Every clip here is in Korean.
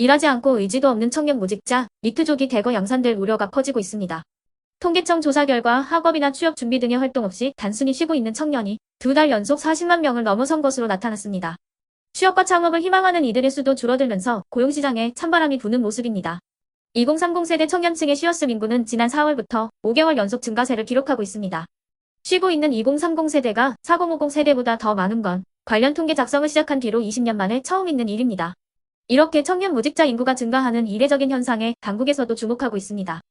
일하지 않고 의지도 없는 청년 무직자, 니트족이 대거 양산될 우려가 커지고 있습니다. 통계청 조사 결과 학업이나 취업 준비 등의 활동 없이 단순히 쉬고 있는 청년이 두 달 연속 40만 명을 넘어선 것으로 나타났습니다. 취업과 창업을 희망하는 이들의 수도 줄어들면서 고용시장에 찬바람이 부는 모습입니다. 2030 세대 청년층의 쉬었음 인구는 지난 4월부터 5개월 연속 증가세를 기록하고 있습니다. 쉬고 있는 2030 세대가 4050 세대보다 더 많은 건 관련 통계 작성을 시작한 뒤로 20년 만에 처음 있는 일입니다. 이렇게 청년 무직자 인구가 증가하는 이례적인 현상에 당국에서도 주목하고 있습니다.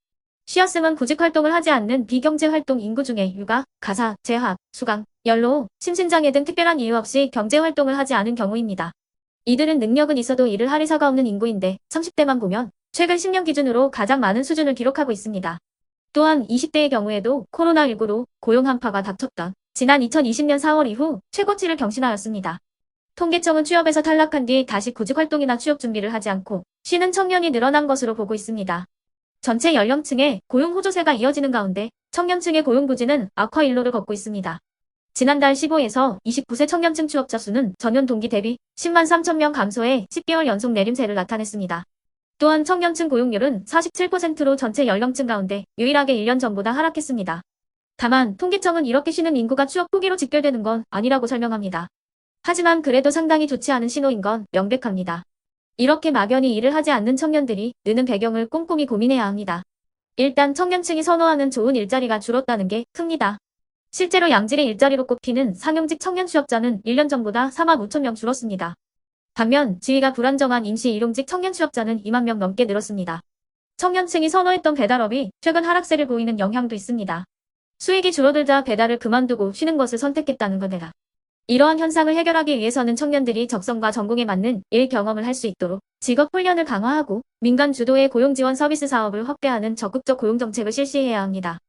쉬었음은 구직 활동을 하지 않는 비경제 활동 인구 중에 육아, 가사, 재학, 수강, 연로, 심신장애 등 특별한 이유 없이 경제 활동을 하지 않은 경우입니다. 이들은 능력은 있어도 일을 할 의사가 없는 인구인데 30대만 보면 최근 10년 기준으로 가장 많은 수준을 기록하고 있습니다. 또한 20대의 경우에도 코로나19로 고용 한파가 닥쳤던 지난 2020년 4월 이후 최고치를 경신하였습니다. 통계청은 취업에서 탈락한 뒤 다시 구직 활동이나 취업 준비를 하지 않고 쉬는 청년이 늘어난 것으로 보고 있습니다. 전체 연령층의 고용 호조세가 이어지는 가운데 청년층의 고용 부진은 악화 일로를 걷고 있습니다. 지난달 15에서 29세 청년층 취업자 수는 전년 동기 대비 10만 3천 명 감소해 10개월 연속 내림세를 나타냈습니다. 또한 청년층 고용률은 47%로 전체 연령층 가운데 유일하게 1년 전보다 하락했습니다. 다만 통계청은 이렇게 쉬는 인구가 취업 포기로 직결되는 건 아니라고 설명합니다. 하지만 그래도 상당히 좋지 않은 신호인 건 명백합니다. 이렇게 막연히 일을 하지 않는 청년들이 느는 배경을 꼼꼼히 고민해야 합니다. 일단 청년층이 선호하는 좋은 일자리가 줄었다는 게 큽니다. 실제로 양질의 일자리로 꼽히는 상용직 청년 취업자는 1년 전보다 4만 5천 명 줄었습니다. 반면 지위가 불안정한 임시 일용직 청년 취업자는 2만 명 넘게 늘었습니다. 청년층이 선호했던 배달업이 최근 하락세를 보이는 영향도 있습니다. 수익이 줄어들자 배달을 그만두고 쉬는 것을 선택했다는 겁니다. 이러한 현상을 해결하기 위해서는 청년들이 적성과 전공에 맞는 일 경험을 할 수 있도록 직업 훈련을 강화하고 민간 주도의 고용 지원 서비스 사업을 확대하는 적극적 고용 정책을 실시해야 합니다.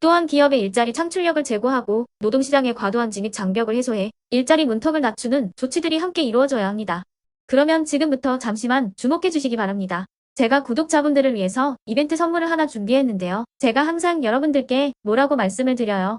또한 기업의 일자리 창출력을 제고하고 노동시장의 과도한 진입 장벽을 해소해 일자리 문턱을 낮추는 조치들이 함께 이루어져야 합니다. 그러면 지금부터 잠시만 주목해 주시기 바랍니다. 제가 구독자분들을 위해서 이벤트 선물을 하나 준비했는데요. 제가 항상 여러분들께 뭐라고 말씀을 드려요.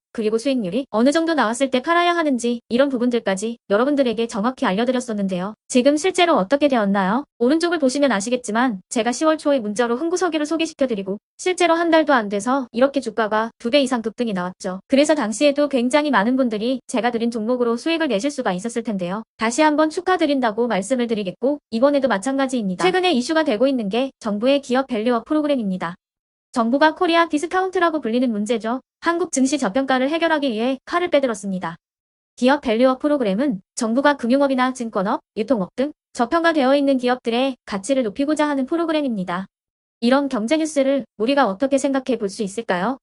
그리고 수익률이 어느 정도 나왔을 때 팔아야 하는지 이런 부분들까지 여러분들에게 정확히 알려드렸었는데요. 지금 실제로 어떻게 되었나요? 오른쪽을 보시면 아시겠지만 제가 10월 초에 문자로 흥구석이를 소개시켜드리고 실제로 한 달도 안 돼서 이렇게 주가가 두배 이상 급등이 나왔죠. 그래서 당시에도 굉장히 많은 분들이 제가 드린 종목으로 수익을 내실 수가 있었을 텐데요. 다시 한번 축하드린다고 말씀을 드리겠고 이번에도 마찬가지입니다. 최근에 이슈가 되고 있는 게 정부의 기업 밸류업 프로그램입니다. 정부가 코리아 디스카운트라고 불리는 문제죠. 한국 증시 저평가를 해결하기 위해 칼을 빼들었습니다. 기업 밸류업 프로그램은 정부가 금융업이나 증권업, 유통업 등 저평가되어 있는 기업들의 가치를 높이고자 하는 프로그램입니다. 이런 경제 뉴스를 우리가 어떻게 생각해 볼 수 있을까요?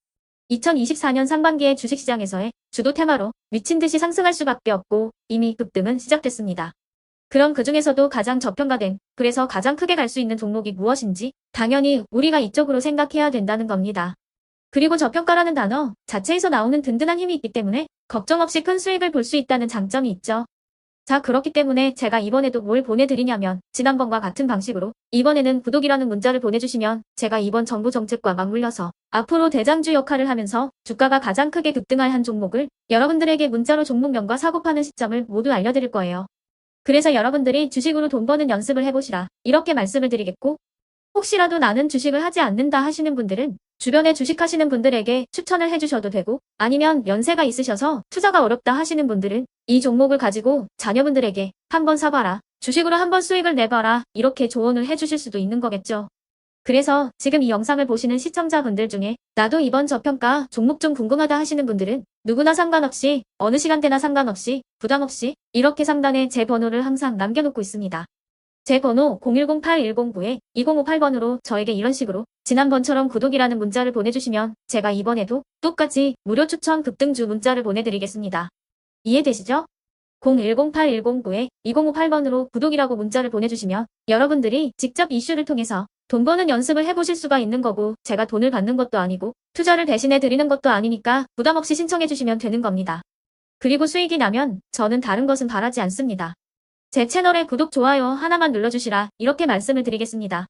2024년 상반기의 주식시장에서의 주도 테마로 미친 듯이 상승할 수밖에 없고 이미 급등은 시작됐습니다. 그럼 그 중에서도 가장 저평가된, 그래서 가장 크게 갈 수 있는 종목이 무엇인지 당연히 우리가 이쪽으로 생각해야 된다는 겁니다. 그리고 저평가라는 단어 자체에서 나오는 든든한 힘이 있기 때문에 걱정 없이 큰 수익을 볼 수 있다는 장점이 있죠. 자, 그렇기 때문에 제가 이번에도 뭘 보내드리냐면 지난번과 같은 방식으로 이번에는 구독이라는 문자를 보내주시면 제가 이번 정부 정책과 맞물려서 앞으로 대장주 역할을 하면서 주가가 가장 크게 급등할 한 종목을 여러분들에게 문자로 종목명과 사고 파는 시점을 모두 알려드릴 거예요. 그래서 여러분들이 주식으로 돈 버는 연습을 해보시라. 이렇게 말씀을 드리겠고, 혹시라도 나는 주식을 하지 않는다 하시는 분들은 주변에 주식하시는 분들에게 추천을 해주셔도 되고, 아니면 연세가 있으셔서 투자가 어렵다 하시는 분들은 이 종목을 가지고 자녀분들에게 한번 사봐라. 주식으로 한번 수익을 내봐라. 이렇게 조언을 해주실 수도 있는 거겠죠. 그래서 지금 이 영상을 보시는 시청자분들 중에 나도 이번 저평가 종목 좀 궁금하다 하시는 분들은 누구나 상관없이 어느 시간대나 상관없이 부담 없이 이렇게 상단에 제 번호를 항상 남겨놓고 있습니다. 제 번호 010-8109-2058번으로 저에게 이런 식으로 지난번처럼 구독이라는 문자를 보내주시면 제가 이번에도 똑같이 무료 추천 급등주 문자를 보내드리겠습니다. 이해되시죠? 010-8109-2058번으로 구독이라고 문자를 보내주시면 여러분들이 직접 이슈를 통해서 돈 버는 연습을 해보실 수가 있는 거고 제가 돈을 받는 것도 아니고 투자를 대신해 드리는 것도 아니니까 부담 없이 신청해 주시면 되는 겁니다. 그리고 수익이 나면 저는 다른 것은 바라지 않습니다. 제 채널에 구독, 좋아요 하나만 눌러주시라 이렇게 말씀을 드리겠습니다.